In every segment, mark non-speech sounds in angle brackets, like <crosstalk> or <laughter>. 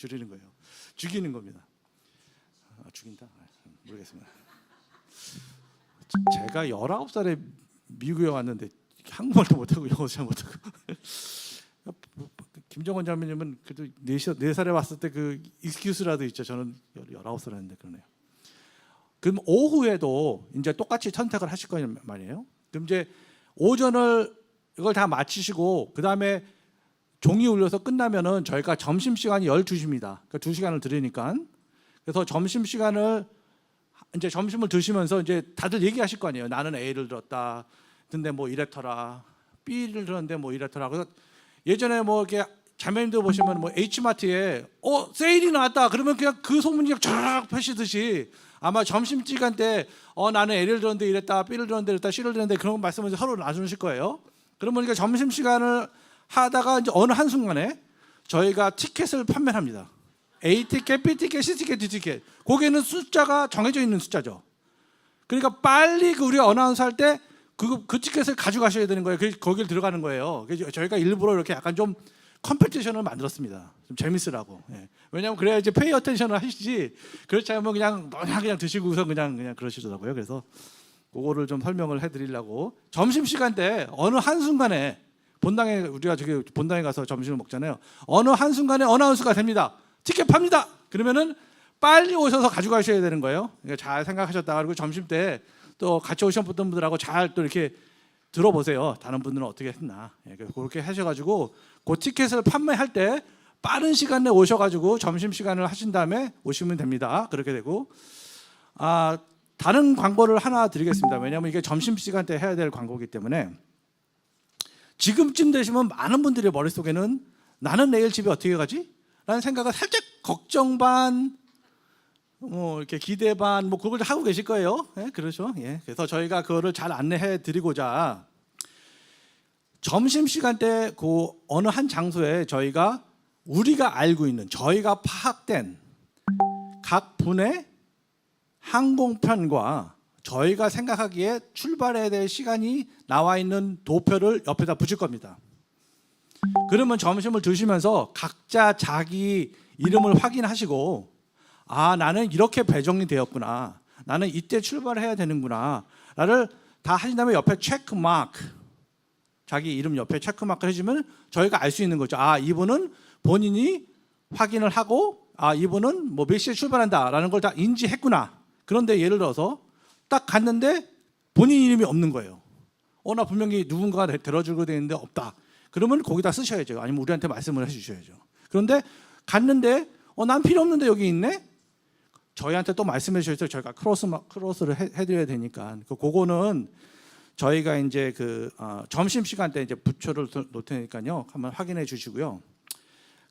줄이는 거예요. 죽이는 겁니다. 아, 죽인다? 아, 모르겠습니다. 제가 19살에 미국에 왔는데 한국말도 못하고 영어도 잘 못하고 <laughs> 김정은 장면님은 그래도 4살, 4살에 왔을 때 그 익스큐스라도 있죠. 저는 19살이었는데 그러네요. 그럼 오후에도 이제 똑같이 선택을 하실 거란 말이에요. 그럼 이제 오전을 이걸 다 마치시고 그 다음에 종이 울려서 끝나면은 저희가 점심 시간이 12시입니다. 그러니까 2시간을 드리니까 그래서 점심 시간을 이제 점심을 드시면서 이제 다들 얘기하실 거 아니에요. 나는 A를 들었다. 근데 뭐 이랬더라. B를 들었는데 뭐 이랬더라. 그래서 예전에 뭐 이렇게 자매님들 보시면 뭐 H마트에 어 세일이 나왔다. 그러면 그냥 그 소문이 쫙 펴시듯이 아마 점심 시간 때어 나는 A를 들었는데 이랬다. B를 들었는데 이랬다. C를 들었는데 그런 거 말씀을 서로 나누실 거예요. 그러면 그러니까 점심 시간을 하다가 이제 어느 한 순간에 저희가 티켓을 판매합니다. A 티켓, B 티켓, C 티켓, D 티켓. 거기에는 숫자가 정해져 있는 숫자죠. 그러니까 빨리 그 우리가 어나운서 할 때 그 그 티켓을 가져가셔야 되는 거예요. 그 거길 들어가는 거예요. 그래서 저희가 일부러 이렇게 약간 좀 컴페티션을 만들었습니다. 좀 재밌으라고. 예. 왜냐하면 그래야 이제 페이 어텐션을 하시지. 그렇지 않으면 그냥 너냐 그냥 드시고서 그냥 그냥 그러시더라고요. 그래서 그거를 좀 설명을 해드리려고 점심 시간 때 어느 한 순간에 본당에 우리가 저기 본당에 가서 점심을 먹잖아요. 어느 한 순간에 어나운스가 됩니다. 티켓 팝니다. 그러면은 빨리 오셔서 가져가셔야 되는 거예요. 그러니까 잘 생각하셨다. 그리고 점심 때 또 같이 오셨던 분들하고 잘 또 이렇게 들어보세요. 다른 분들은 어떻게 했나. 예, 그렇게 하셔가지고 그 티켓을 판매할 때 빠른 시간 내에 오셔가지고 점심 시간을 하신 다음에 오시면 됩니다. 그렇게 되고 아 다른 광고를 하나 드리겠습니다. 왜냐하면 이게 점심 시간 때 해야 될 광고이기 때문에 지금쯤 되시면 많은 분들의 머릿속에는 나는 내일 집에 어떻게 가지? 라는 생각을 살짝 걱정 반, 뭐 이렇게 기대 반, 뭐 그걸 하고 계실 거예요. 예, 그렇죠. 예. 그래서 저희가 그거를 잘 안내해 드리고자 점심 시간 때 그 어느 한 장소에 저희가 우리가 알고 있는 저희가 파악된 각 분의 항공편과 저희가 생각하기에 출발해야 될 시간이 나와 있는 도표를 옆에다 붙일 겁니다. 그러면 점심을 드시면서 각자 자기 이름을 확인하시고 아 나는 이렇게 배정이 되었구나. 나는 이때 출발해야 되는구나. 나를 다 하신 다음에 옆에 체크 마크 자기 이름 옆에 체크 마크를 해주면 저희가 알 수 있는 거죠. 아 이분은 본인이 확인을 하고 아 이분은 뭐 몇 시에 출발한다라는 걸 다 인지했구나. 그런데 예를 들어서 딱 갔는데 본인 이름이 없는 거예요 어 나 분명히 누군가가 데- 데려주고 돼 있는데 없다 그러면 거기다 쓰셔야죠. 아니면 우리한테 말씀을 해주셔야죠. 그런데 갔는데 어 난 필요 없는데 여기 있네. 저희한테 또 말씀해 주셔서 저희가 크로스 마- 크로스를 해, 해드려야 되니까 그 그거는 저희가 이제 그 어, 점심 시간 때 이제 부초를 놓- 놓을 테니까요. 한번 확인해 주시고요.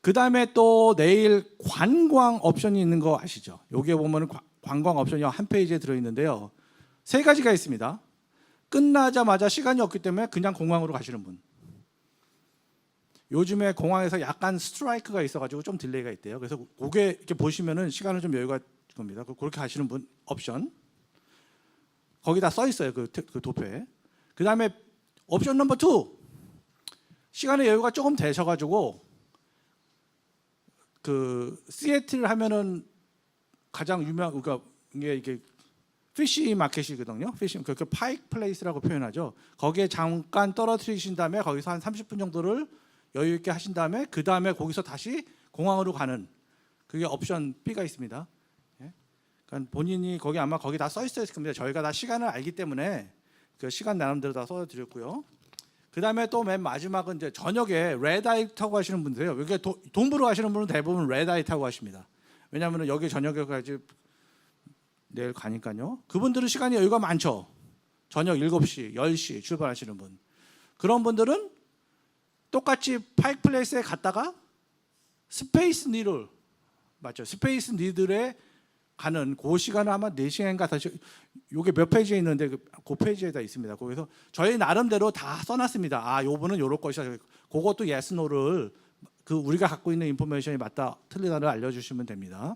그 다음에 또 내일 관광 옵션이 있는 거 아시죠? 여기에 보면 관광 옵션이 한 페이지에 들어 있는데요. 세 가지가 있습니다. 끝나자마자 시간이 없기 때문에 그냥 공항으로 가시는 분. 요즘에 공항에서 약간 스트라이크가 있어가지고 좀 딜레이가 있대요. 그래서 그게 이렇게 보시면은 시간을 좀 여유가 겁니다. 그- 그렇게 하시는 분 옵션 거기다 써 있어요. 그, 테- 그 도표에. 그 다음에 옵션 넘버 투 시간의 여유가 조금 되셔가지고 그 시애틀 하면은 가장 유명 그러니까 이게 이게 피시 마켓이거든요. 피시 그, 그 파이크 플레이스라고 표현하죠. 거기에 잠깐 떨어뜨리신 다음에 거기서 한 30분 정도를 여유 있게 하신 다음에 그 다음에 거기서 다시 공항으로 가는 그게 옵션 B가 있습니다. 예? 그러니까 본인이 거기 아마 거기 다 써 있을 겁니다. 저희가 다 시간을 알기 때문에 그 시간 나름대로 다 써드렸고요. 그 다음에 또 맨 마지막은 이제 저녁에 레드아이 타고 하시는 분들이에요. 여기 도, 동부로 가시는 분은 대부분 레드아이 타고 하십니다. 왜냐하면 여기 저녁에까지 내일 가니까요. 그분들은 시간이 여유가 많죠. 저녁 7시, 10시 출발하시는 분. 그런 분들은 똑같이 파이크 플레이스에 갔다가 스페이스 니들 맞죠? 스페이스 니들에 가는 그 시간은 아마 4시간인가 다시 요게 몇 페이지에 있는데 그, 그 페이지에다 있습니다. 거기서 저희 나름대로 다 써놨습니다. 아, 요분은 요럴 것이다. 그것도 yes, no를 그 우리가 갖고 있는 인포메이션이 맞다 틀리다를 알려주시면 됩니다.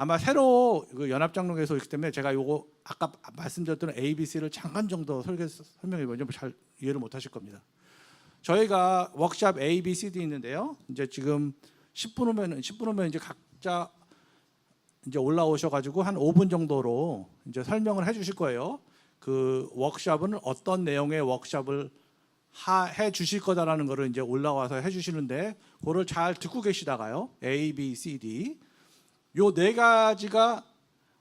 아마 새로 그 연합장로에서 있기 때문에 제가 요거 아까 말씀드렸던 ABC를 잠깐 정도 설계 설명해 보면 잘 이해를 못 하실 겁니다. 저희가 워크샵 A, B, C, D 있는데요. 이제 지금 10분 오면 10분 오면 이제 각자 이제 올라오셔 가지고 한 5분 정도로 이제 설명을 해 주실 거예요. 그 워크샵은 어떤 내용의 워크샵을 하, 해 주실 거다라는 거를 이제 올라와서 해 주시는데 그거를 잘 듣고 계시다가요. A, B, C, D 요 네 가지가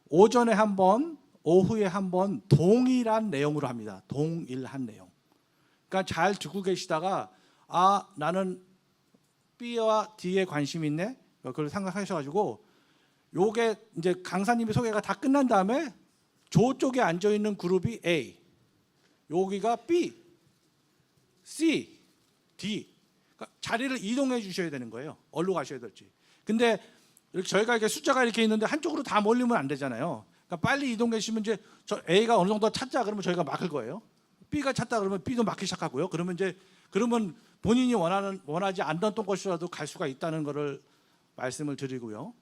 오전에 한 번, 오후에 한 번 동일한 내용으로 합니다. 동일한 내용. 그러니까 잘 듣고 계시다가 아 나는 B와 D에 관심 있네. 그걸 생각하셔가지고 요게 이제 강사님의 소개가 다 끝난 다음에 저쪽에 앉아 있는 그룹이 A, 여기가 B, C, D. 그러니까 자리를 이동해 주셔야 되는 거예요. 어디로 가셔야 될지. 근데 이렇게 저희가 이렇게 숫자가 이렇게 있는데 한쪽으로 다 몰리면 안 되잖아요. 그러니까 빨리 이동하시면 이제 저 A가 어느 정도 찾자 그러면 저희가 막을 거예요. B가 찾다 그러면 B도 막기 시작하고요. 그러면 이제 그러면 본인이 원하는 원하지 않던 것이라도 갈 수가 있다는 거를 말씀을 드리고요.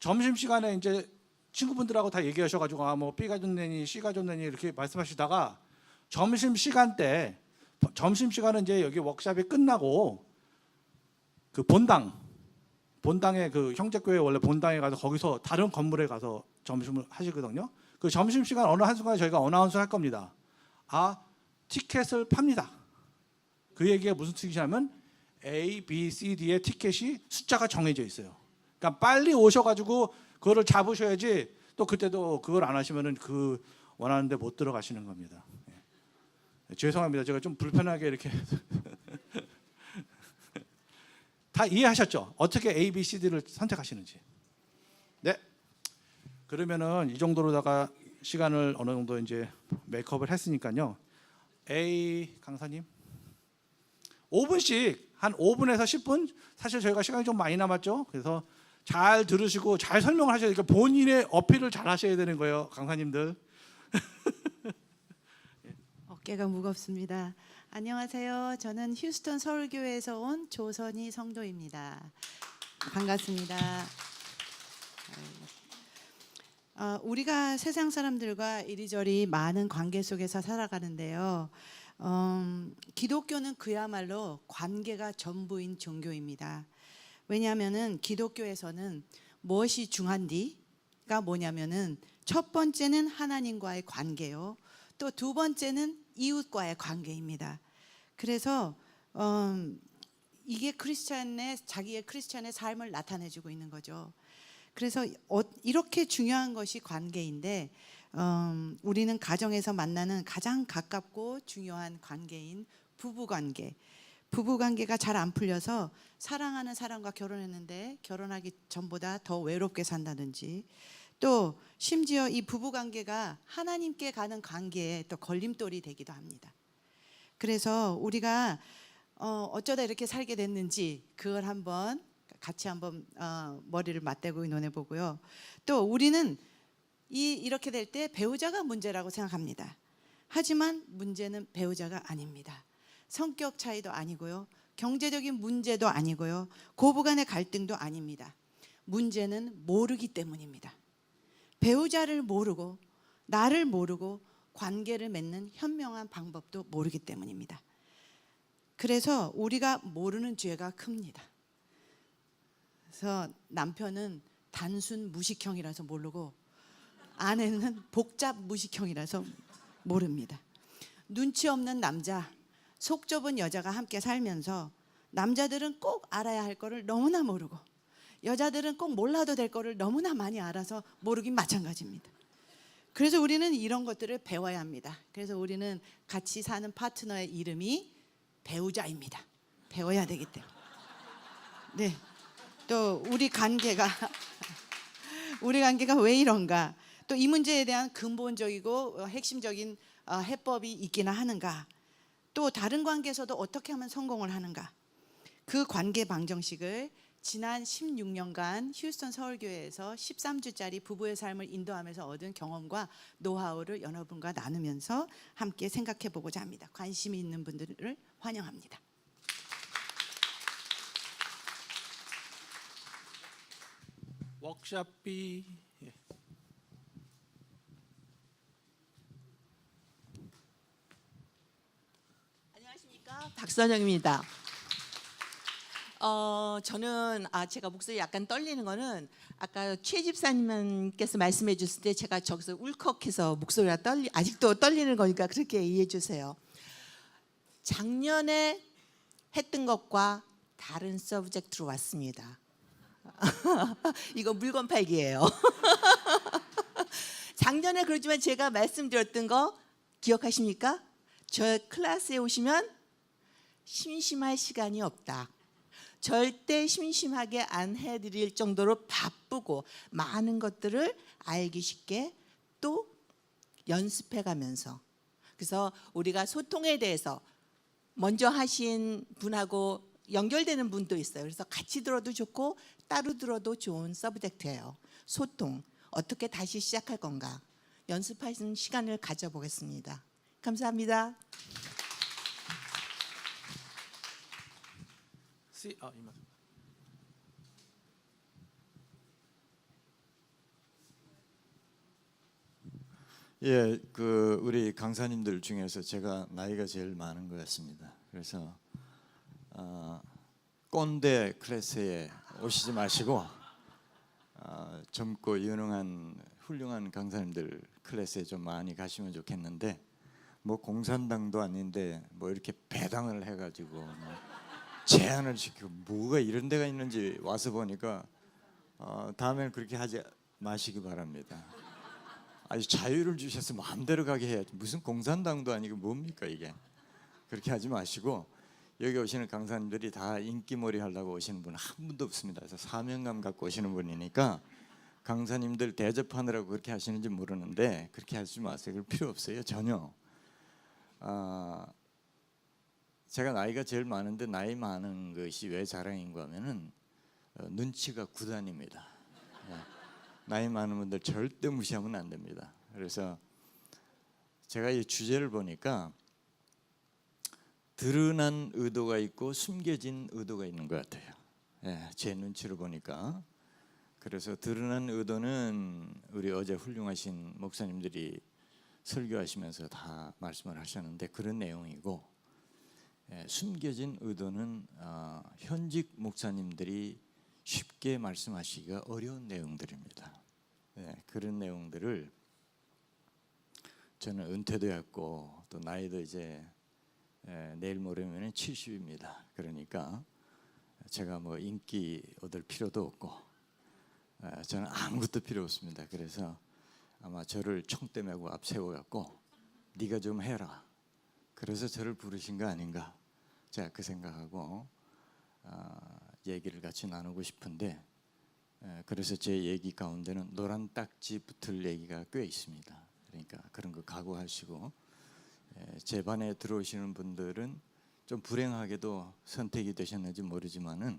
점심 시간에 이제 친구분들하고 다 얘기하셔가지고 아 뭐 B가 좋네니 C가 좋네니 이렇게 말씀하시다가 점심 시간 때 점심 시간은 이제 여기 워크샵이 끝나고 그 본당 본당에 그 형제교회 원래 본당에 가서 거기서 다른 건물에 가서 점심을 하시거든요. 그 점심 시간 어느 한 순간에 저희가 어나운서 할 겁니다. 아 티켓을 팝니다. 그 얘기가 무슨 뜻이냐면 A, B, C, D의 티켓이 숫자가 정해져 있어요. 그러니까 빨리 오셔가지고 그거를 잡으셔야지 또 그때도 그걸 안 하시면은 그 원하는 데 못 들어가시는 겁니다. 예. 죄송합니다. 제가 좀 불편하게 이렇게 <laughs> 다 이해하셨죠? 어떻게 A, B, C, D를 선택하시는지. 네. 그러면은 이 정도로다가 시간을 어느 정도 이제 메이크업을 했으니까요. A 강사님 5분씩 한 5분에서 10분 사실 저희가 시간이 좀 많이 남았죠. 그래서 잘 들으시고 잘 설명을 하셔야 되니까 본인의 어필을 잘 하셔야 되는 거예요, 강사님들. <laughs> 어깨가 무겁습니다. 안녕하세요. 저는 휴스턴 서울교회에서 온 조선희 성도입니다. 반갑습니다. 어, 우리가 세상 사람들과 이리저리 많은 관계 속에서 살아가는데요. 음, 기독교는 그야말로 관계가 전부인 종교입니다. 왜냐하면은 기독교에서는 무엇이 중한디가 뭐냐면은 첫 번째는 하나님과의 관계요. 또 두 번째는 이웃과의 관계입니다. 그래서 음, 이게 크리스찬의 자기의 크리스찬의 삶을 나타내주고 있는 거죠. 그래서 어, 이렇게 중요한 것이 관계인데 음, 우리는 가정에서 만나는 가장 가깝고 중요한 관계인 부부 관계. 부부 관계가 잘 안 풀려서 사랑하는 사람과 결혼했는데 결혼하기 전보다 더 외롭게 산다든지 또 심지어 이 부부 관계가 하나님께 가는 관계에 또 걸림돌이 되기도 합니다. 그래서 우리가 어, 어쩌다 이렇게 살게 됐는지 그걸 한번 같이 한번 어, 머리를 맞대고 의논해 보고요. 또 우리는 이 이렇게 될 때 배우자가 문제라고 생각합니다. 하지만 문제는 배우자가 아닙니다. 성격 차이도 아니고요. 경제적인 문제도 아니고요. 고부간의 갈등도 아닙니다. 문제는 모르기 때문입니다. 배우자를 모르고 나를 모르고 관계를 맺는 현명한 방법도 모르기 때문입니다. 그래서 우리가 모르는 죄가 큽니다. 그래서 남편은 단순 무식형이라서 모르고 아내는 복잡 무식형이라서 모릅니다. 눈치 없는 남자, 속 좁은 여자가 함께 살면서 남자들은 꼭 알아야 할 거를 너무나 모르고 여자들은 꼭 몰라도 될 거를 너무나 많이 알아서 모르긴 마찬가지입니다. 그래서 우리는 이런 것들을 배워야 합니다. 그래서 우리는 같이 사는 파트너의 이름이 배우자입니다. 배워야 되기 때문에. 네. 또 우리 관계가 <laughs> 우리 관계가 왜 이런가? 또 이 문제에 대한 근본적이고 어, 핵심적인 어, 해법이 있기나 하는가? 또 다른 관계에서도 어떻게 하면 성공을 하는가? 그 관계 방정식을 지난 16년간 휴스턴 서울교회에서 13주짜리 부부의 삶을 인도하면서 얻은 경험과 노하우를 여러분과 나누면서 함께 생각해 보고자 합니다. 관심이 있는 분들을 환영합니다. 워크샵 B 예. 안녕하십니까 박선영입니다. 어, 저는 아 제가 목소리 약간 떨리는 거는 아까 최 집사님께서 말씀해 주실 때 제가 저기서 울컥해서 목소리가 떨리 아직도 떨리는 거니까 그렇게 이해해 주세요. 작년에 했던 것과 다른 서브젝트로 왔습니다. <laughs> 이거 물건 팔기예요. <laughs> 작년에 그러지만 제가 말씀드렸던 거 기억하십니까? 저 클래스에 오시면 심심할 시간이 없다. 절대 심심하게 안 해드릴 정도로 바쁘고 많은 것들을 알기 쉽게 또 연습해 가면서 그래서 우리가 소통에 대해서 먼저 하신 분하고 연결되는 분도 있어요. 그래서 같이 들어도 좋고 따로 들어도 좋은 서브젝트예요. 소통 어떻게 다시 시작할 건가 연습하는 시간을 가져보겠습니다. 감사합니다. 시, 아, 이만. 예, 그 우리 강사님들 중에서 제가 나이가 제일 많은 것 같습니다. 그래서 어, 꼰대 클래스에 오시지 마시고 어, 젊고 유능한 훌륭한 강사님들 클래스에 좀 많이 가시면 좋겠는데 뭐 공산당도 아닌데 뭐 이렇게 배당을 해가지고 뭐 제안을 시키고 뭐가 이런 데가 있는지 와서 보니까 어, 다음에는 그렇게 하지 마시기 바랍니다. 아주 자유를 주셔서 마음대로 가게 해야지. 무슨 공산당도 아니고 뭡니까 이게. 그렇게 하지 마시고 여기 오시는 강사님들이 다 인기몰이 하려고 오시는 분 한 분도 없습니다. 그래서 사명감 갖고 오시는 분이니까 강사님들 대접하느라고 그렇게 하시는지 모르는데 그렇게 하지 마세요. 그럴 필요 없어요. 전혀. 아, 제가 나이가 제일 많은데 나이 많은 것이 왜 자랑인가 하면은 어, 눈치가 구단입니다 예. 나이 많은 분들 절대 무시하면 안 됩니다. 그래서 제가 이 주제를 보니까 드러난 의도가 있고 숨겨진 의도가 있는 것 같아요. 예, 제 눈치로 보니까 그래서 드러난 의도는 우리 어제 훌륭하신 목사님들이 설교하시면서 다 말씀을 하셨는데 그런 내용이고 예, 숨겨진 의도는 어, 현직 목사님들이 쉽게 말씀하시기가 어려운 내용들입니다. 네, 그런 내용들을 저는 은퇴도 했고 또 나이도 이제 에, 내일 모레면 70입니다. 그러니까 제가 뭐 인기 얻을 필요도 없고 에, 저는 아무것도 필요 없습니다. 그래서 아마 저를 총대 메고 앞세워 갖고 네가 좀 해라. 그래서 저를 부르신 거 아닌가? 제가 그 생각하고 아, 얘기를 같이 나누고 싶은데 에, 그래서 제 얘기 가운데는 노란 딱지 붙을 얘기가 꽤 있습니다. 그러니까 그런 거 각오하시고 에, 제 반에 들어오시는 분들은 좀 불행하게도 선택이 되셨는지 모르지만은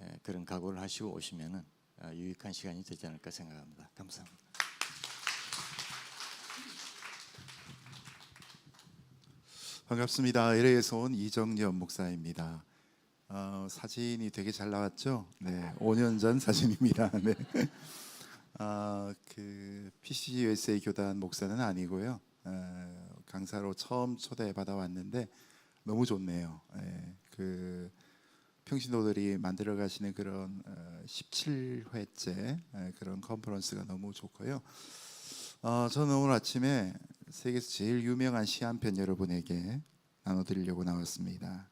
에, 그런 각오를 하시고 오시면은 아, 유익한 시간이 되지 않을까 생각합니다. 감사합니다. 반갑습니다. LA에서 온 이정년 목사입니다. 어, 사진이 되게 잘 나왔죠? 네, 5년 전 사진입니다. <laughs> 네. 아, 그 PCUSA 교단 목사는 아니고요. 어, 강사로 처음 초대받아 왔는데 너무 좋네요. 예, 그 평신도들이 만들어 가시는 그런 어, 17회째 그런 컨퍼런스가 너무 좋고요. 어, 저는 오늘 아침에 세계에서 제일 유명한 시 한 편 여러분에게 나눠드리려고 나왔습니다.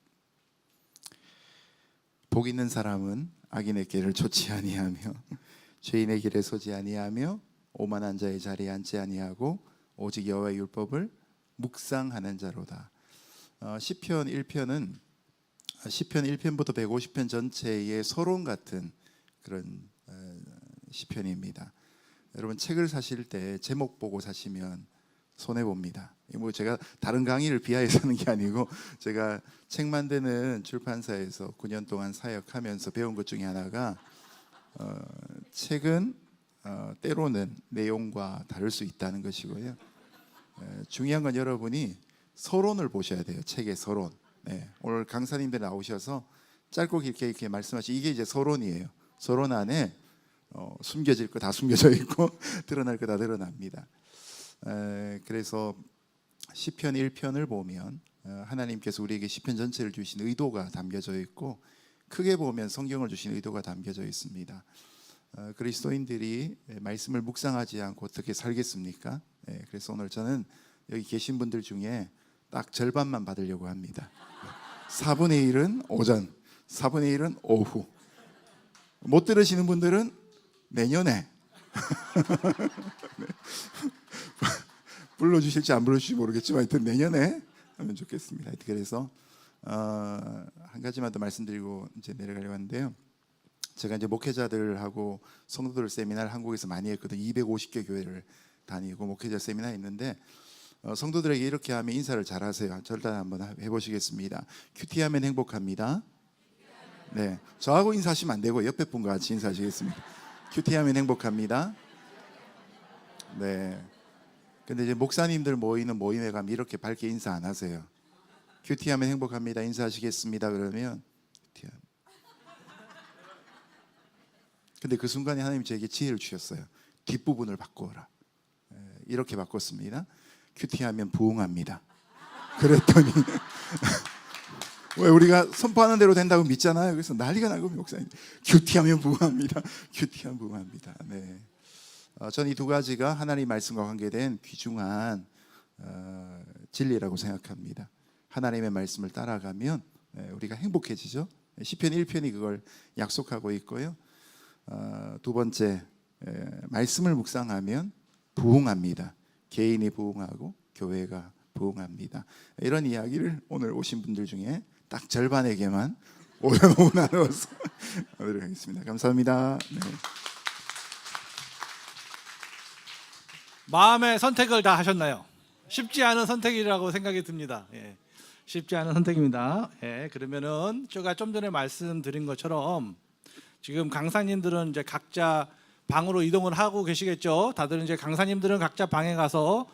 복 있는 사람은 악인의 길을 좇지 아니하며 <laughs> 죄인의 길에 서지 아니하며 오만한 자의 자리에 앉지 아니하고 오직 여호와의 율법을 묵상하는 자로다. 어, 시편 1편은 시편 1편부터 150편 전체의 서론 같은 그런 어, 시편입니다. 여러분 책을 사실 때 제목 보고 사시면 손해 봅니다. 뭐 제가 다른 강의를 비하해서 하는 게 아니고 제가 책 만드는 출판사에서 9년 동안 사역하면서 배운 것 중에 하나가 어, 책은 어, 때로는 내용과 다를 수 있다는 것이고요. 에, 중요한 건 여러분이 서론을 보셔야 돼요. 책의 서론. 네, 오늘 강사님들 나오셔서 짧고 길게 이렇게 말씀하시 이게 이제 서론이에요. 서론 안에 어, 숨겨질 거 다 숨겨져 있고 <laughs> 드러날 거 다 드러납니다. 에, 그래서 시편 1편을 보면 어, 하나님께서 우리에게 시편 전체를 주신 의도가 담겨져 있고 크게 보면 성경을 주신 의도가 담겨져 있습니다. 어, 그리스도인들이 말씀을 묵상하지 않고 어떻게 살겠습니까? 예, 그래서 오늘 저는 여기 계신 분들 중에 딱 절반만 받으려고 합니다. 4분의 1은 오전, 4분의 1은 오후. 못 들으시는 분들은 내년에 <laughs> 불러주실지 안 불러주실지 모르겠지만 하여튼 내년에 하면 좋겠습니다. 그래서 어, 한 가지만 더 말씀드리고 이제 내려가려고 하는데요. 제가 이제 목회자들하고 성도들 세미나를 한국에서 많이 했거든요. 250개 교회를 다니고 목회자 세미나 있는데 어, 성도들에게 이렇게 하면 인사를 잘하세요. 절단 한번 해보시겠습니다. 큐티하면 행복합니다. 네, 저하고 인사하시면 안 되고 옆에 분과 같이 인사하시겠습니다. 큐티하면 행복합니다. 네. 근데 이제 목사님들 모이는 모임에 가면 이렇게 밝게 인사 안 하세요. 큐티하면 행복합니다. 인사하시겠습니다. 그러면. 근데 그 순간에 하나님 저에게 지혜를 주셨어요. 뒷부분을 바꾸어라. 에, 이렇게 바꿨습니다. 큐티하면 부흥합니다. 그랬더니 왜 우리가 선포하는 대로 된다고 믿잖아요. 그래서 난리가 나고 목사님 큐티하면 부흥합니다. <laughs> 큐티하면 부흥합니다. 네. 어, 저는 이 두 가지가 하나님 말씀과 관계된 귀중한 어, 진리라고 생각합니다. 하나님의 말씀을 따라가면 예, 우리가 행복해지죠. 시편 1편이 그걸 약속하고 있고요. 어, 두 번째 예, 말씀을 묵상하면 부흥합니다. 개인이 부흥하고 교회가 부흥합니다. 이런 이야기를 오늘 오신 분들 중에 딱 절반에게만 <laughs> 오후 나눠서 <laughs> 하도록 하겠습니다. 감사합니다. 네. 마음의 선택을 다 하셨나요? 쉽지 않은 선택이라고 생각이 듭니다. 예. 쉽지 않은 선택입니다. 예. 그러면은 제가 좀 전에 말씀드린 것처럼 지금 강사님들은 이제 각자 방으로 이동을 하고 계시겠죠. 다들 이제 강사님들은 각자 방에 가서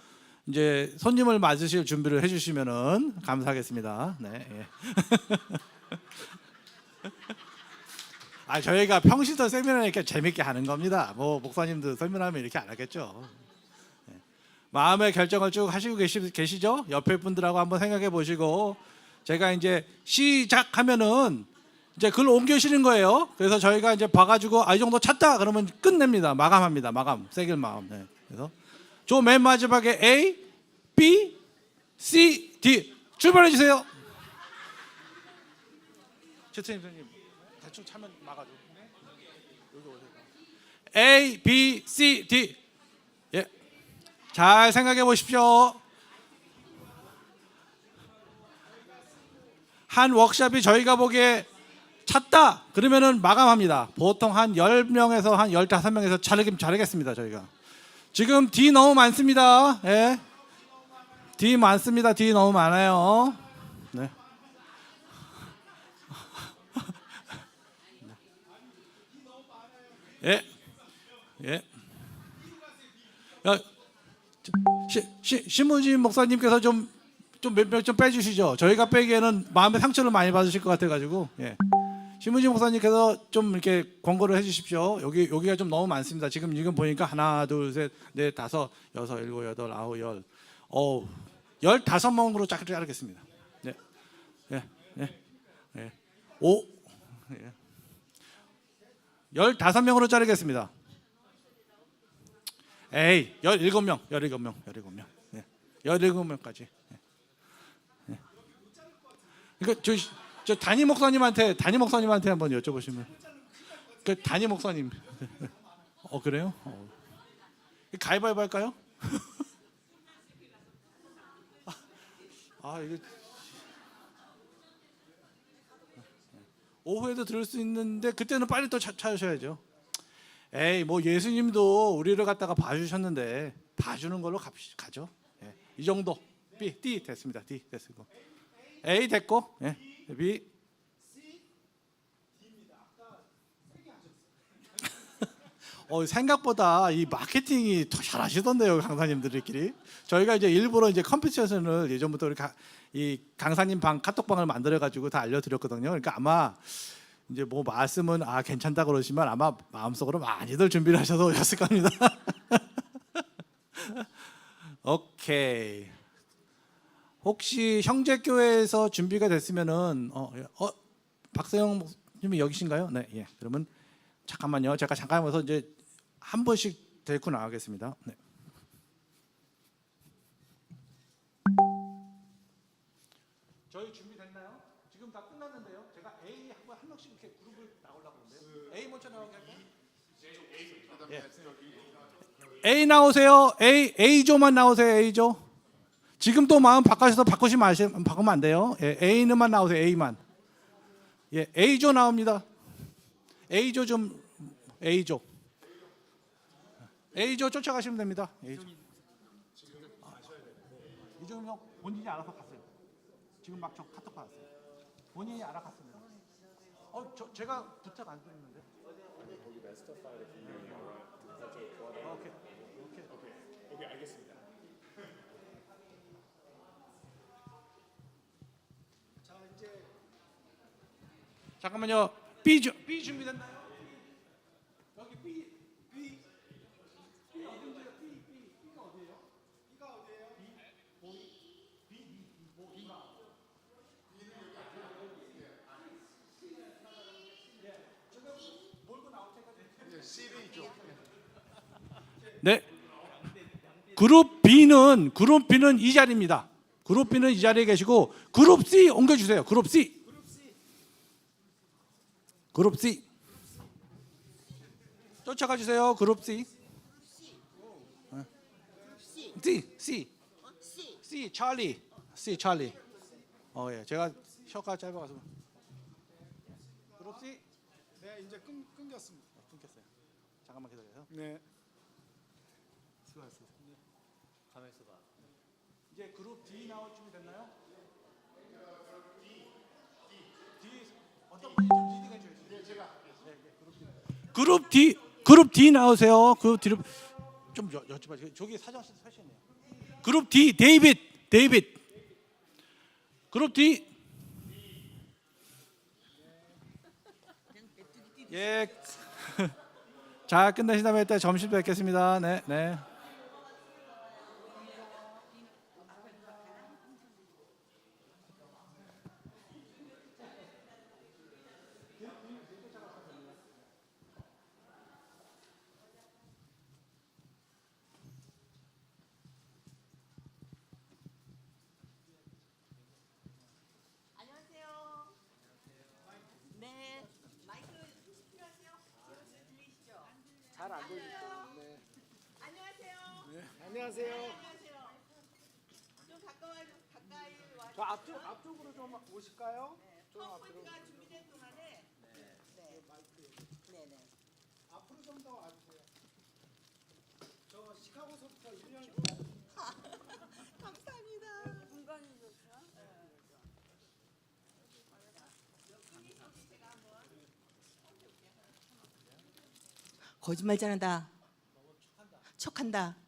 이제 손님을 맞으실 준비를 해주시면은 감사하겠습니다. 네. 예. <laughs> 아 저희가 평시도 세미나 이렇게 재밌게 하는 겁니다. 뭐 목사님도 세미나하면 이렇게 안 하겠죠. 예. 마음의 결정을 쭉 하시고 계시, 계시죠? 옆에 분들하고 한번 생각해 보시고 제가 이제 시작하면은 이제 글 옮겨시는 거예요. 그래서 저희가 이제 봐가지고 아 이 정도 찼다 그러면 끝냅니다. 마감합니다. 마감. 세길 마감. 네. 그래서 저 맨 마지막에 A, B, C, D 출발해 주세요. 최태님 선생님 대충 차면 막아줘. 여기 오세요. A, B, C, D. 예. 잘 생각해 보십시오. 한 워크숍이 저희가 보기에 찼다 그러면은 마감합니다. 보통 한 10명에서 한 15명에서 자르긴 자르겠습니다, 저희가. 지금 D 너무 많습니다. 예. D 많습니다. D 너무 많아요. 네. <laughs> 예. 예. 야, 시, 시, 신문진 목사님께서 좀 좀몇명좀 빼주시죠. 저희가 빼기에는 마음의 상처를 많이 받으실 것 같아가지고. 예. 신문진 목사님께서 좀 이렇게 권고를 해주십시오. 여기 여기가 좀 너무 많습니다. 지금 지금 보니까 하나, 둘, 셋, 넷, 다섯, 여섯, 일곱, 여덟, 아홉, 열, 어, 열 다섯 명으로 짝 자르겠습니다. 네, 예, 예, 예, 오, 예. 열 다섯 명으로 자르겠습니다. 에이, 열 일곱 명, 열 일곱 명, 열 일곱 명, 예, 열 일곱 명까지. 예. 예. 그러니까 저, 저 단임 목사님한테 단임 목사님한테 한번 여쭤보시면 그 단임 목사님 <laughs> 어 그래요? 어. 가위바위보 할까요? <laughs> 아 이거 오후에도 들을 수 있는데 그때는 빨리 또 차, 찾으셔야죠. 에이 뭐 예수님도 우리를 갖다가 봐주셨는데 봐주는 걸로 가, 가죠. 예, 이 정도 B, D 됐습니다. D 됐고 A 됐고 예, B 어, 생각보다 이 마케팅이 더 잘하시던데요 강사님들끼리. 저희가 이제 일부러 이제 컴퓨터션을 예전부터 우리 가, 이 강사님 방 카톡방을 만들어 가지고 다 알려드렸거든요. 그러니까 아마 이제 뭐 말씀은 아 괜찮다 그러시면 아마 마음속으로 많이들 준비를 하셔서 오셨을 겁니다. <laughs> 오케이 혹시 형제 교회에서 준비가 됐으면은 어, 어 박세영 선생님 여기신가요? 네, 예. 그러면 잠깐만요. 제가 잠깐 와서 이제 한 번씩 데리고 나가겠습니다. 네. 저희 준비됐나요? 지금 다 끝났는데요. 제가 A 한번 한 명씩 이렇게 그룹을 나오려고 그러는데요. A 먼저 나오게 할까요? 예. A 나오세요. A A조만 나오세요. A조. 지금 또 마음 바꿔서 바꾸시면 아시, 바꾸면 안 돼요. 예, A는만 나오세요. A만. 예, A조 나옵니다. A조 좀 A조. A조 쫓아가시면 됩니다. A조. 아, 이종형 본인이 알아서 갔어요. 지금 막 저 카톡 받았어요. 본인이 알아갔습니다. 어, 저 제가 부탁 안 드렸는데. 파일에 오케이. 오케이. 오케이, 알겠습니다. 자, 이제 잠깐만요. B 주, B 준비됐나요? 여기 B B B 어딘데요? B B B가 어디예요? B가 어디예요? B 보 B B 보 B가 네. 그룹 B는 그룹 B는 이 자리입니다. 그룹 B는 이 자리에 계시고 그룹 C 옮겨 주세요. 그룹 C. 그룹 C. 쫓아가 주세요. 그룹 C. 어. C C C 찰리 C 찰리. 어 예. 제가 혀가 짧아서 그룹 C 네, 이제 끊, 끊겼습니다. 어, 끊겼어요. 잠깐만 기다려요. 네. 수고하셨습니다. 가만 있어봐. 이제 그룹 D 나올 준비 그룹 D. 그룹 D, D 나오세요. 그룹 D를 좀 여, 여쭤봐. 저기 사장 사시네요. 그룹 D, 데이빗, 데이빗. 그룹 D. 예. <laughs> 자 끝내신 다음에 이따 점심 뵙겠습니다. 네, 네. 안녕하세요. 네, 마이크 필요하세요? 들리시죠? 잘 안 보이니까. 네. 안녕하세요. 안녕하세요. 안녕하세요. 좀 가까이 가까이 와. 저 앞쪽 앞쪽으로 좀 오실까요? 좀 앞으로. 파워포인트가 준비된 동안에 네, 네, 네. 앞으로 좀 더 와주세요. 저 시카고서부터 1년 <laughs> 감사합니다. 거짓말 잘한다. 척한다.